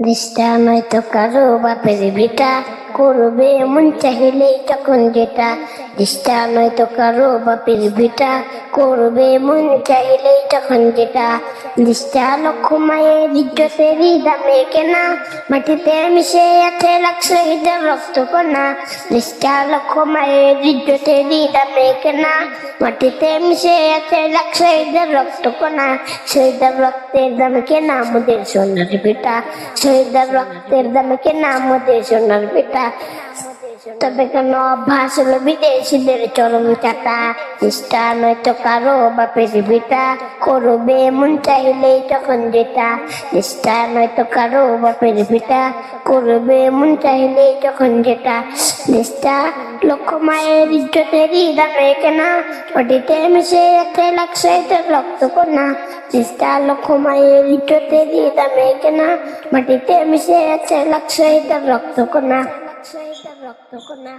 দেশটা নয়তো কারও বাপের বেটা করবে মন চাহিলেই তখন যেটা দেশটা নয়তো কারও বাপের বেটা করবে মন চাইলেই তখন যেটা দেশটা লক্ষ মায়ের ইজ্জতেরই দামে কেনা, মাটিতে মিশে আছে লাখ শহীদের রক্ত কণা দেশটা লক্ষ মায়ের ইজ্জতেরই দামে কেনা, মাটিতে মিশে আছে লাখ শহীদের রক্ত কণা শহীদের রক্তের দামে কেনা আমাদের সোনার বেটা শহীদের রক্তের দামে কেনা আমাদের সোনার বেটা তবে কেন অভ্যাস হলো বিদেশিদের চরম চাটা চেষ্টা নয়তো কারও বাপের বেটা করবে মন চাইলেই তখন যেটা চেষ্টা নয়তো কারও বাপের বেটা করবে মন চাইলেই তখন যেটা চেষ্টা লক্ষ মায়ের ইজ্জতেরই দামে কেনা ওটিতে মিশে আছে লাগছে তো রক্ত কোনা চেষ্টা লক্ষ মায়ের ইজ্জতেরই দামে কেনা, মাটিতে মিশে আছে লাগছে রক্ত কোনা রক্ত কোনা